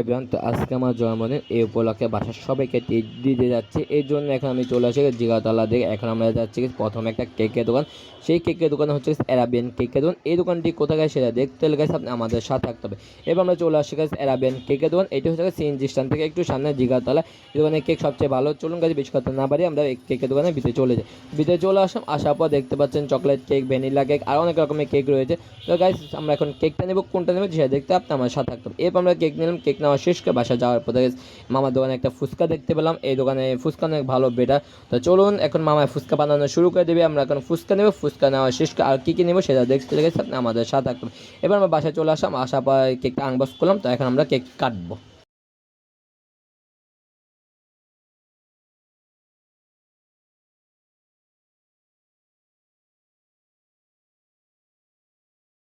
Everyone তো আজকে আমার জন্মদিন এই উপলক্ষে বাসার সবাইকে দিতে যাচ্ছে। এই জন্য এখন আমি চলে আসি জিগাতলা দিকে। এখন আমরা যাচ্ছি প্রথমে একটা কেকের দোকান। সেই কেকের দোকান হচ্ছে অ্যারাবিয়ান কেকের দোকান। এই দোকানটি কোথায় গেছে সেটা দেখতে গেছে আপনি আমাদের সাথে থাকতে হবে। এবার আমরা চলে আসি গেছে অ্যারাবিয়ান কেকের দোকান। এটি হচ্ছে সিএনজি স্ট্যান্ড থেকে একটু সামনে জিগাতলা। এই দোকানের কেক সবচেয়ে ভালো। চলুন গাছ বেশি কথা না পারি আমরা এই কেকের দোকানে ভিতরে চলে যাই। ভিতরে চলে আসলাম। আসার পর দেখতে পাচ্ছেন চকলেট কেক ভ্যানিলা কেক আর অনেক রকমের কেক রয়েছে। তো গাইস আমরা এখন কেকটা নেব, কোনটা নেব সেটা দেখতে আপনি আমার সাথে থাকতে হবে। এরপর আমরা কেক নিলাম। কেক নেওয়া শেষ করে বাসা যাওয়ার পরে মামার দোকানে একটা ফুচকা দেখতে পেলাম। এই দোকানে ফুচকা অনেক ভালো বেটার। তো চলুন, এখন মামায় ফুচকা বানানো শুরু করে দেবে। আমরা এখন ফুচকা নেব, ফুচকা নেওয়া শেষ করে আর কী কী নেব সেটা দেখতে লেগেছে। আপনি আমাদের সাথে থাকতে এবার আমরা বাসায় চলে আসলাম। আশা পায় কেকটা আনবক্স করলাম। তো এখন আমরা কেক কাটবো।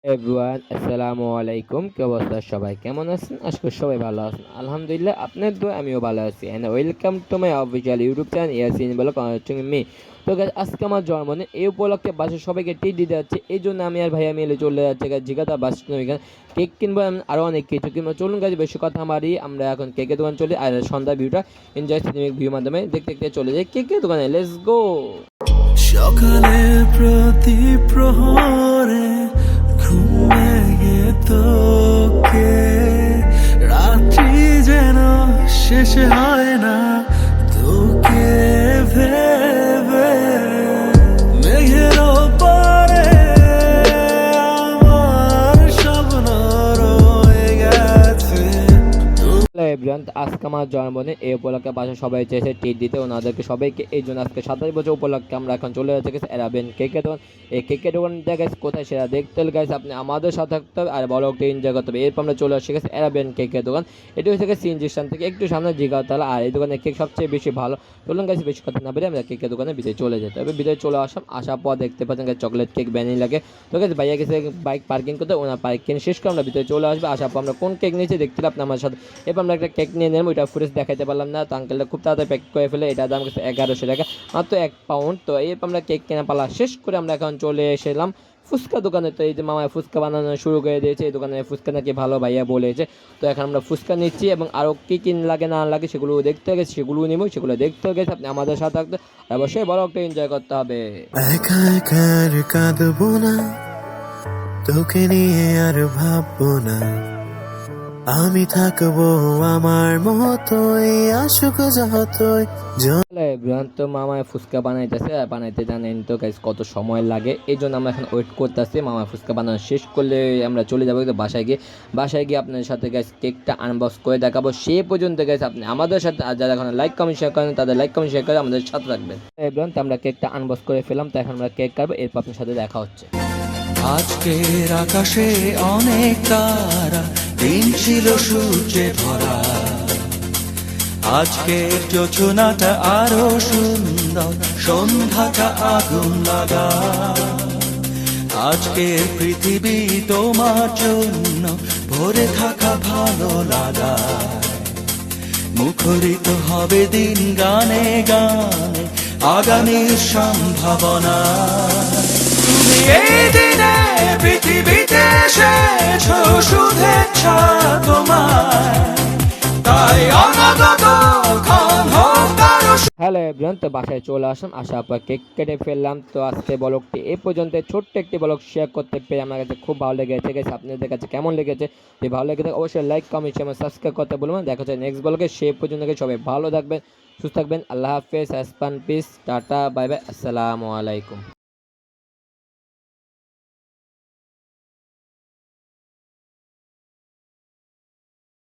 এভরিওয়ান আসসালামু আলাইকুম। কি অবস্থা সবাই? কেমন আছেন? আজকে সবাই ভালো আছেন। আলহামদুলিল্লাহ আপনার দোয়া আমিও ভালো আছি। And welcome to my official YouTube channel Yasin বলো মি তো guys, আজকে আমার জন্মদিন। এই উপলক্ষে বাসে সবাইকে টিট দিতে যাচ্ছে। এই জন্য আমি আর ভাইয়া মিলে চলে যাচ্ছে। গাছ জিগাতা বাস এখানে কেক কিনবো আরও অনেক কিছু কিনবো। চলুন গাছ বেশি কথা মারি আমরা এখন কেকের দোকান চলি। আর সন্ধ্যা ভিউটা এনজয় সিনেমিক ভিউ মাধ্যমে দেখতে দেখতে চলে যাই। কেকের দোকানে লেটস গো সকালে প্রতি প্রহরে শেষ হয় না তোকে ভেবে এভরিওয়ান আজকে আমার জন্মদিন এই উপলক্ষে বাসা সবাই চেয়েছে ট্রিট দিতে। ওনাদেরকে সবাইকে এই জন্য আজকে সাতাশ বছর উপলক্ষে আমরা এখন চলে যাচ্ছি গেছে এরাবেন কেকের দোকান এই কেকের দোকানটা গেছে কোথায় সেটা দেখতে গেছে আপনি আমাদের সাথে থাকতে হবে আর বড় একটা এনজয় করতে হবে। এরপর আমরা চলে আসছি গেছে এরাবেন কেকের দোকান এটি হচ্ছে গেছে সিএনজি স্ট্যান্ড থেকে একটু সামনে জিগাতলা আর এই দোকানের কেক সবচেয়ে বেশি ভালো। চলুন গেছে বেশি কথা না বেরিয়ে আমরা কেকের দোকানে ভিতরে চলে যেতে হবে। ভিতরে চলে আসলাম আসার পর দেখতে পাচ্ছেন চকলেট কেক ব্যানি লাগে। তো গেছে ভাইয়া গেছে বাইক পার্কিং করতে, ওনার পার্কিং শেষ করে আমরা ভিতরে চলে আসবে। আসার পর আমরা কোন কেক নিয়েছি দেখতে হলে আপনি আমার সাথে। এরপর আমরা একটা কেক নিয়ে নেব, ওইটা ফুটেজ দেখাতে পারলাম না, তো আঙ্কেলটা খুব তাড়াতাড়ি প্যাক করে ফেলে, এটা দাম গেছে এগারোশো টাকা, মাত্র এক পাউন্ড তো এই আমরা কেক কেনা পালা শেষ করে আমরা এখন চলে এসেলাম ফুচকা দোকানে। তো এই যে মামায় ফুচকা বানানো শুরু করে দিয়েছে, এই দোকানে ফুচকা নাকি ভালো ভাইয়া বলেছে। তো এখন আমরা ফুচকা নিচ্ছি এবং আরও কী কী লাগে না লাগে সেগুলো দেখতে গেছে সেগুলো নিব, সেগুলো দেখতে গেছে আপনি আমাদের সাথে থাকতে অবশ্যই বড় একটা এনজয় করতে হবে। আর তোকে নিয়ে আর ভাববো না। আমি থাকব আমার মতোই আসুক যতই। এভরিওয়ান তো মামায় ফুচকা বানাইতেছে আর বানাইতে জানেন তো গাইস কত সময় লাগে। এই জন্য আমরা এখন ওয়েট করতেছি মামা ফুচকা বানানো শেষ করলে আমরা চলে যাব কিন্তু বাসায় গিয়ে। বাসায় গিয়ে আপনার সাথে গাইস কেকটা আনবক্স করে দেখাবো। সে পর্যন্ত গাইস আপনি আমাদের সাথে যারা এখন লাইক কমেন্ট শেয়ার করেন তাদের লাইক কমেন্ট শেয়ার করে আমাদের সাথে রাখবেন এভরিওয়ান তো আমরা কেকটা আনবক্স করে ফেলাম তো এখন আমরা কেক কাটবো এরপর আপনার সাথে দেখা হচ্ছে। আজকের আকাশে অনেক তারা দিন ছিল সূর্যে ভরা। আজকের যোজনাটা আরও সুন্দর, সন্ধ্যাটা আগুন লাগা। আজকের পৃথিবী তোমার জন্য, ভরে থাকা ভালো লাগা। মুখরিত হবে দিন গানে গানে, আগামীর সম্ভাবনা। তুমি এই দিনে পৃথিবীতে এসেছ হ্যালো এভরিওয়ান, তো বাসায় চলে আসলাম আসার পর কেক কেটে ফেললাম। তো আজকে ব্লগটি এই পর্যন্ত। ছোট্ট একটি ব্লগ শেয়ার করতে পেরে আমার কাছে খুব ভালো লেগেছে। গেছে আপনাদের কাছে কেমন লেগেছে? যদি ভালো লেগে থাকে, অবশ্যই লাইক কমেন্ট শেয়ার সাবস্ক্রাইব করতে বলবেন দেখা হচ্ছে নেক্সট ব্লগে সেই পর্যন্ত সবাই ভালো থাকবেন, সুস্থ থাকবেন। আল্লাহ হাফেজ হ্যাসপান পিস টাটা বাই বাই আসসালামু আলাইকুম।